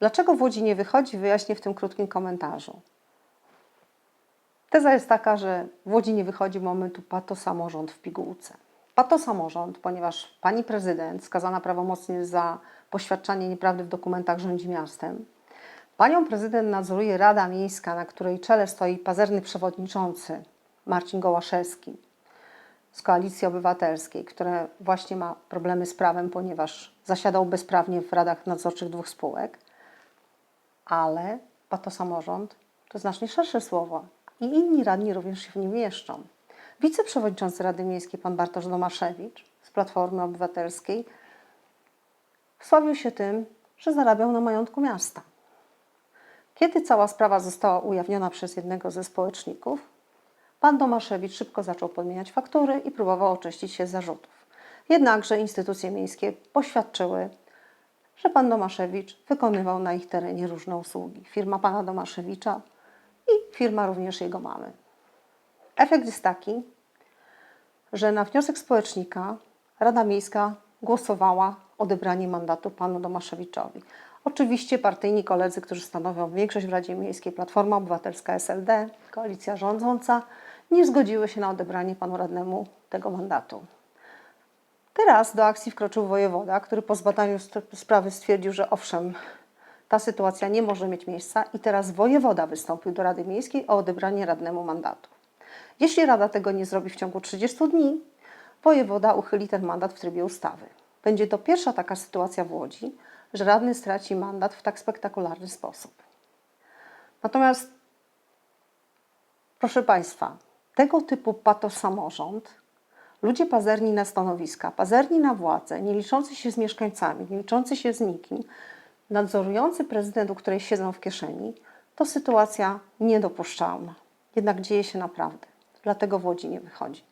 Dlaczego w Łodzi nie wychodzi, wyjaśnię w tym krótkim komentarzu. Teza jest taka, że w Łodzi nie wychodzi momentu pato samorząd w pigułce. Pato samorząd, ponieważ pani prezydent skazana prawomocnie za poświadczanie nieprawdy w dokumentach rządzi miastem. Panią prezydent nadzoruje Rada Miejska, na której czele stoi pazerny przewodniczący Marcin Gołaszewski z Koalicji Obywatelskiej, który właśnie ma problemy z prawem, ponieważ zasiadał bezprawnie w radach nadzorczych dwóch spółek. Ale pato samorząd to znacznie szersze słowo i inni radni również się w nim mieszczą. Wiceprzewodniczący Rady Miejskiej pan Bartosz Domaszewicz z Platformy Obywatelskiej sławił się tym, że zarabiał na majątku miasta. Kiedy cała sprawa została ujawniona przez jednego ze społeczników, pan Domaszewicz szybko zaczął podmieniać faktury i próbował oczyścić się z zarzutów. Jednakże instytucje miejskie poświadczyły, że pan Domaszewicz wykonywał na ich terenie różne usługi. Firma pana Domaszewicza i firma również jego mamy. Efekt jest taki, że na wniosek społecznika Rada Miejska głosowała odebranie mandatu panu Domaszewiczowi. Oczywiście partyjni koledzy, którzy stanowią większość w Radzie Miejskiej, Platforma Obywatelska, SLD, koalicja rządząca, nie zgodziły się na odebranie panu radnemu tego mandatu. Teraz do akcji wkroczył wojewoda, który po zbadaniu sprawy stwierdził, że owszem, ta sytuacja nie może mieć miejsca i teraz wojewoda wystąpił do Rady Miejskiej o odebranie radnemu mandatu. Jeśli Rada tego nie zrobi w ciągu 30 dni, wojewoda uchyli ten mandat w trybie ustawy. Będzie to pierwsza taka sytuacja w Łodzi, że radny straci mandat w tak spektakularny sposób. Natomiast, proszę Państwa, tego typu patosamorząd, ludzie pazerni na stanowiska, pazerni na władzę, nie liczący się z mieszkańcami, nie liczący się z nikim, nadzorujący prezydent, u której siedzą w kieszeni, to sytuacja niedopuszczalna. Jednak dzieje się naprawdę. Dlatego w Łodzi nie wychodzi.